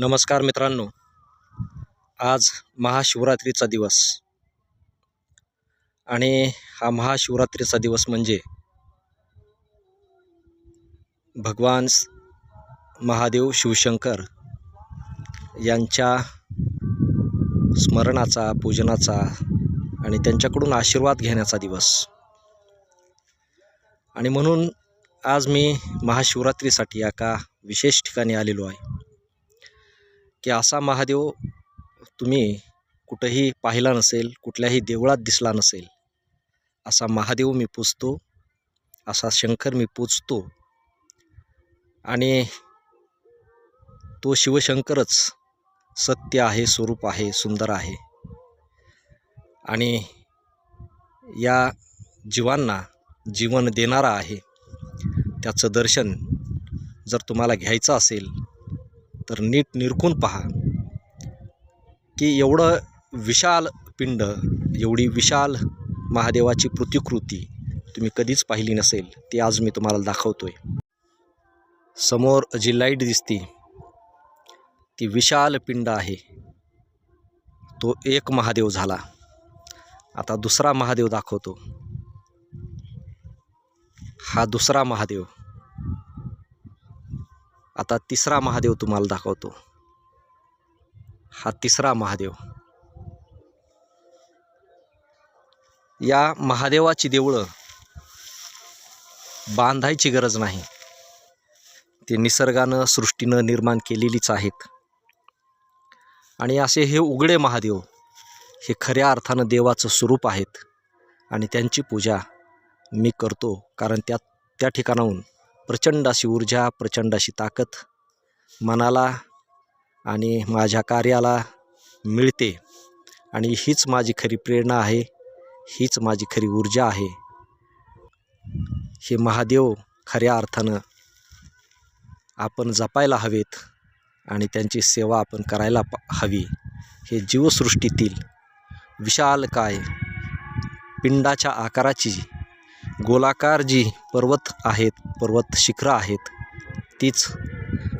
नमस्कार मित्रांनो. आज महाशिवरात्रीचा दिवस. आणि हा महाशिवरात्रीचा दिवस म्हणजे भगवान महादेव शिवशंकर यांच्या स्मरणाचा पूजनाचा आणि त्यांच्याकडून आशीर्वाद घेण्याचा दिवस. आणि म्हणून आज मी महाशिवरात्रीसाठी एका विशेष ठिकाणी आलेलो आहे. की असा महादेव तुम्ही कुठंही पाहिला नसेल कुठल्याही देवळात दिसला नसेल असा महादेव मी पूजतो असा शंकर मी पूजतो. आणि तो शिवशंकरच सत्य आहे स्वरूप आहे सुंदर आहे. आणि या जीवांना जीवन देणारा आहे. त्याचं दर्शन जर तुम्हाला घ्यायचं असेल तर नीट निरखून पहा की एवढं विशाल पिंड एवढी विशाल महादेवाची प्रतिकृती तुम्ही कधीच पाहिली नसेल ती आज मी तुम्हाला दाखवतो आहे समोर जी लाइट दिसती ती विशाल पिंड आहे. तो एक महादेव झाला. आता दुसरा महादेव दाखवतो. हा दुसरा महादेव आता तिसरा महादेव तुम्हाला दाखवतो. हा तिसरा महादेव. या महादेवाची देवळं बांधायची गरज नाही. ते निसर्गानं सृष्टीनं निर्माण केलेलीच आहेत. आणि असे हे उघडे महादेव हे खऱ्या अर्थानं देवाचं स्वरूप आहेत. आणि त्यांची पूजा मी करतो कारण त्या त्या ठिकाणाहून प्रचंड अशी ऊर्जा प्रचंड अशी ताकद मनाला आणि माझ्या कार्याला मिळते. आणि हीच माझी खरी प्रेरणा आहे हीच माझी खरी ऊर्जा आहे. हे महादेव खऱ्या अर्थानं आपण जपायला हवेत आणि त्यांची सेवा आपण करायला प हवी. हे जीवसृष्टीतील विशाल काय? पिंडाच्या आकाराची गोलाकार जी पर्वत आहेत पर्वत शिखरं आहेत. तीच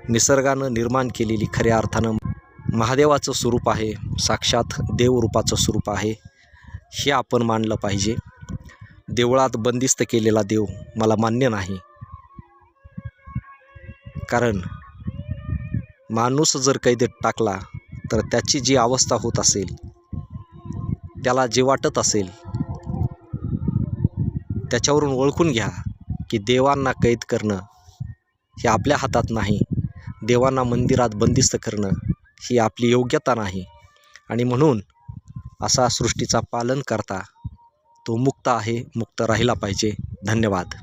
निसर्गानं निर्माण केलेली खऱ्या अर्थानं महादेवाचं स्वरूप आहे साक्षात देवरूपाचं स्वरूप आहे हे आपण मानलं पाहिजे. देवळात बंदिस्त केलेला देव मला मान्य नाही. कारण माणूस जर कैदेत टाकला तर त्याची जी अवस्था होत असेल त्याला जे वाटत असेल त्याच्यावरून ओळखून घ्या. की देवांना कैद करणं हे आपल्या हातात नाही. देवांना मंदिरात बंदिस्त करणं ही आपली योग्यता नाही. आणि म्हणून असा सृष्टीचा पालन करता तो मुक्त आहे मुक्त राहिला पाहिजे. धन्यवाद.